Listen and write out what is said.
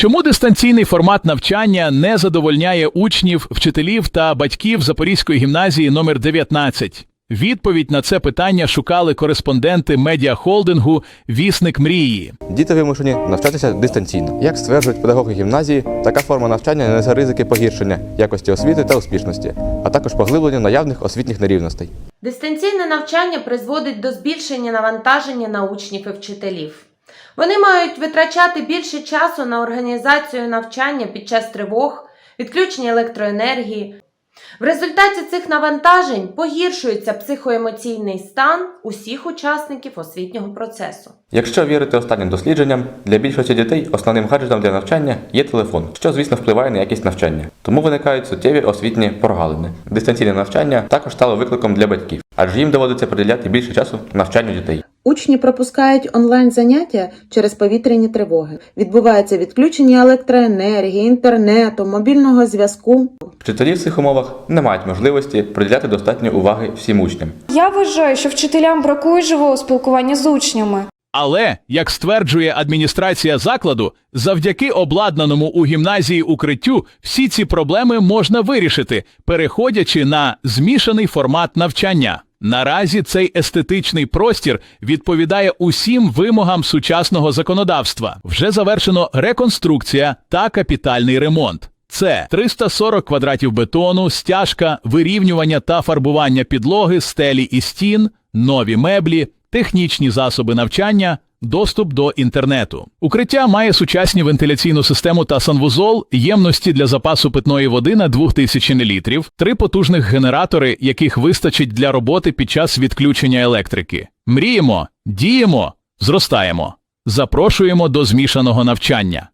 Чому дистанційний формат навчання не задовольняє учнів, вчителів та батьків Запорізької гімназії номер 19? Відповідь на це питання шукали кореспонденти медіахолдингу Вісник мрії. Діти вимушені навчатися дистанційно. Як стверджують педагоги гімназії, така форма навчання несе ризики погіршення якості освіти та успішності, а також поглиблення наявних освітніх нерівностей. Дистанційне навчання призводить до збільшення навантаження на учнів і вчителів. Вони мають витрачати більше часу на організацію навчання під час тривог, відключення електроенергії. В результаті цих навантажень погіршується психоемоційний стан усіх учасників освітнього процесу. Якщо вірити останнім дослідженням, для більшості дітей основним гаджетом для навчання є телефон, що, звісно, впливає на якість навчання. Тому виникають суттєві освітні прогалини. Дистанційне навчання також стало викликом для батьків, адже їм доводиться приділяти більше часу навчанню дітей. Учні пропускають онлайн заняття через повітряні тривоги. Відбувається відключення електроенергії, інтернету, мобільного зв'язку. Вчителі в цих умовах не мають можливості приділяти достатньо уваги всім учням. Я вважаю, що вчителям бракує живого спілкування з учнями. Але, як стверджує адміністрація закладу, завдяки обладнаному у гімназії укриттю всі ці проблеми можна вирішити, переходячи на змішаний формат навчання. Наразі цей естетичний простір відповідає усім вимогам сучасного законодавства. Вже завершено реконструкція та капітальний ремонт. Це 340 квадратів бетону, стяжка, вирівнювання та фарбування підлоги, стелі і стін, нові меблі, технічні засоби навчання, доступ до інтернету. Укриття має сучасні вентиляційну систему та санвузол, ємності для запасу питної води на 2000 літрів, три потужних генератори, яких вистачить для роботи під час відключення електрики. Мріємо, діємо, зростаємо. Запрошуємо до змішаного навчання.